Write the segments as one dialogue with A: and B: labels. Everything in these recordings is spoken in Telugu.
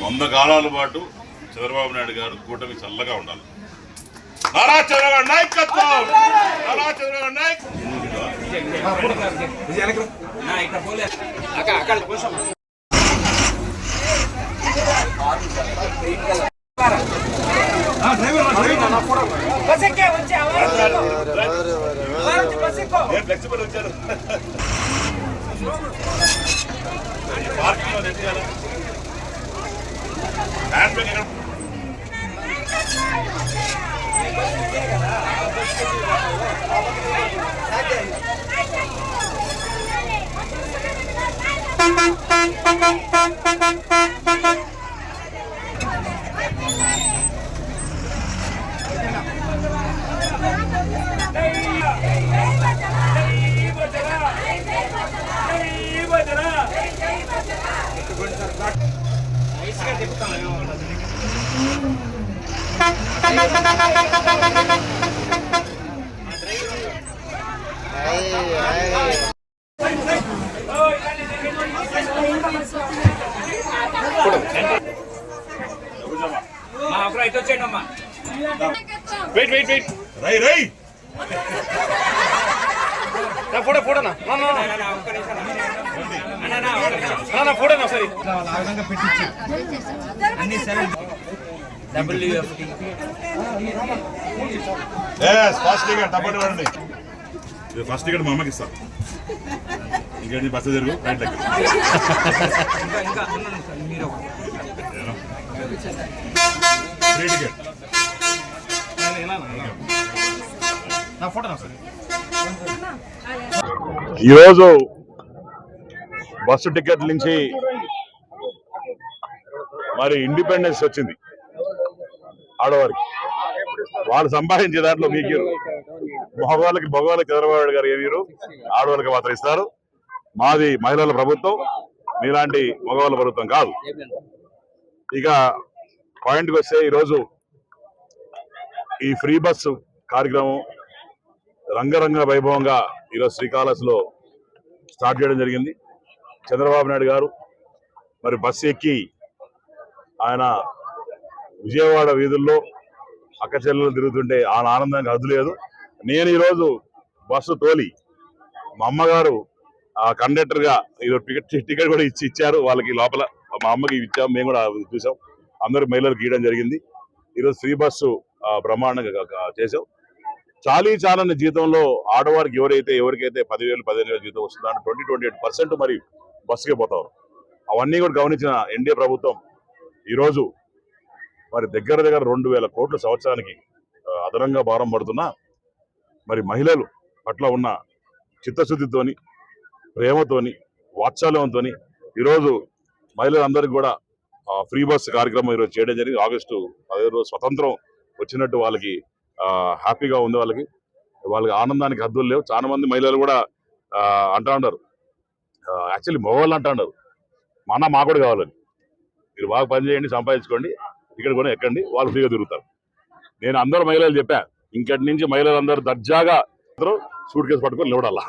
A: వంద కాలాల పాటు చంద్రబాబు నాయుడు గారు కూటమి చల్లగా ఉండాలి. నారా చంద్రబాబు నాయకత్వం! నారా చంద్రబాబు నాయక్
B: బస్ ఎక్కే వచ్చి అవార్డు బస్ ఎక్కువ
A: నేను ఫ్లెక్సిబుల్ వచ్చాను పార్కింగ్లో తెచ్చేయాలా? హ్యాండ్ బ్యాగ్ ఎక్కడ? కూర్చోమ్మా.
B: మా
C: వెయిట్ వెయిట్ వెయిట్
A: రై రై.
C: ఫోటో ఫోటోనా
B: అన్న
C: ఫోటోనా సరే
B: డబ్ల్యూఎఫ్టీ
A: ఎస్ ఫస్ట్ టికెట్ తప్పటి వాడండి ఇది ఫస్ట్ టికెట్ మా అమ్మకి ఇస్తాను ఇంకేంటి బస్సు జరుగు రైట్ లెక్క.
B: సార్.
A: ఫ్రీ టికెట్
C: నా సరే
A: ఈరోజు బస్సు టికెట్ నుంచి మరి ఇండిపెండెన్స్ వచ్చింది ఆడవారికి. వాళ్ళు సంపాదించే దాంట్లో మీకు మగవాళ్ళకి మగవాళ్ళకి చంద్రబాబు గారు ఏమీరు ఆడవాళ్ళకి మాత్రం ఇస్తారు. మాది మహిళల ప్రభుత్వం. మీలాంటి మగవాళ్ళ ప్రభుత్వం కాదు. ఇక పాయింట్కి వస్తే ఈరోజు ఈ ఫ్రీ బస్సు కార్యక్రమం రంగరంగ వైభవంగా ఈరోజు శ్రీకాళహస్తిలో స్టార్ట్ చేయడం జరిగింది. చంద్రబాబు నాయుడు గారు మరి బస్సు ఎక్కి ఆయన విజయవాడ వీధుల్లో అక్క చెల్లెలు తిరుగుతుంటే ఆయన ఆనందానికి హద్దు లేదు. నేను ఈరోజు బస్సు తోలి మా అమ్మగారు కండక్టర్గా ఈరోజు టికెట్ టికెట్ కూడా ఇచ్చి ఇచ్చారు. వాళ్ళకి లోపల మా అమ్మకి ఇచ్చాం మేము కూడా చూసాం. అందరు మహిళలు గీయడం జరిగింది. ఈరోజు ఫ్రీ బస్సు బ్రహ్మాండంగా చేసాం చాలీ చాలని జీతంలో ఆడవారికి ఎవరైతే ఎవరికైతే పదివేలు పదిహేను వేలు జీతం వస్తుందో అంటే ట్వంటీ ట్వంటీ ఎయిట్ పర్సెంట్ మరి బస్సుకే పోతారు. అవన్నీ కూడా గమనించిన ఎన్డీఏ ప్రభుత్వం ఈరోజు మరి దగ్గర దగ్గర రెండు వేల కోట్ల సంవత్సరానికి అదనంగా భారం పడుతున్నా మరి మహిళలు పట్ల ఉన్న చిత్తశుద్ధితోని ప్రేమతోని వాత్సల్యంతో ఈరోజు మహిళలందరికీ కూడా ఫ్రీ బస్ కార్యక్రమం ఈరోజు చేయడం జరిగింది. ఆగస్టు పదిహేను రోజు స్వతంత్రం వచ్చినట్టు వాళ్ళకి హ్యాపీగా ఉంది వాళ్ళకి. వాళ్ళకి ఆనందానికి హద్దులు లేవు. చాలా మంది మహిళలు కూడా అంటా ఉంటారు యాక్చువల్లీ మగవాళ్ళు అంటా ఉంటారు మా అన్న మా కూడా కావాలని. మీరు బాగా పని చేయండి సంపాదించుకోండి. ఇక్కడ కూడా ఎక్కండి వాళ్ళు ఫ్రీగా తిరుగుతారు. నేను అందరు మహిళలు చెప్పా ఇంకటి నుంచి మహిళలు అందరూ దర్జాగా అందరూ సూట్ కేసు పట్టుకొని నిలబడాలా?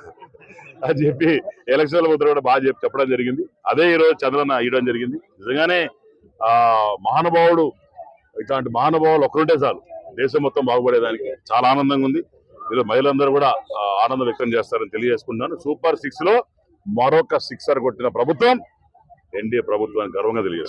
A: అని చెప్పి ఎలక్షన్ల ముద్ర కూడా బాగా చెప్పి చెప్పడం జరిగింది. అదే ఈరోజు చంద్రన్న ఇవ్వడం జరిగింది. నిజంగానే మహానుభావుడు ఇట్లాంటి మహానుభావులు ఒక్కరుంటే చాలు. దేశం మొత్తం బాగుపడేదానికి చాలా ఆనందంగా ఉంది. మీరు మహిళలందరూ కూడా ఆనందం వ్యక్తం చేస్తారని తెలియజేసుకుంటున్నాను. సూపర్ సిక్స్లో మరొక సిక్సర్ కొట్టిన ప్రభుత్వం ఎన్డీఏ ప్రభుత్వానికి గర్వంగా తెలియజేస్తుంది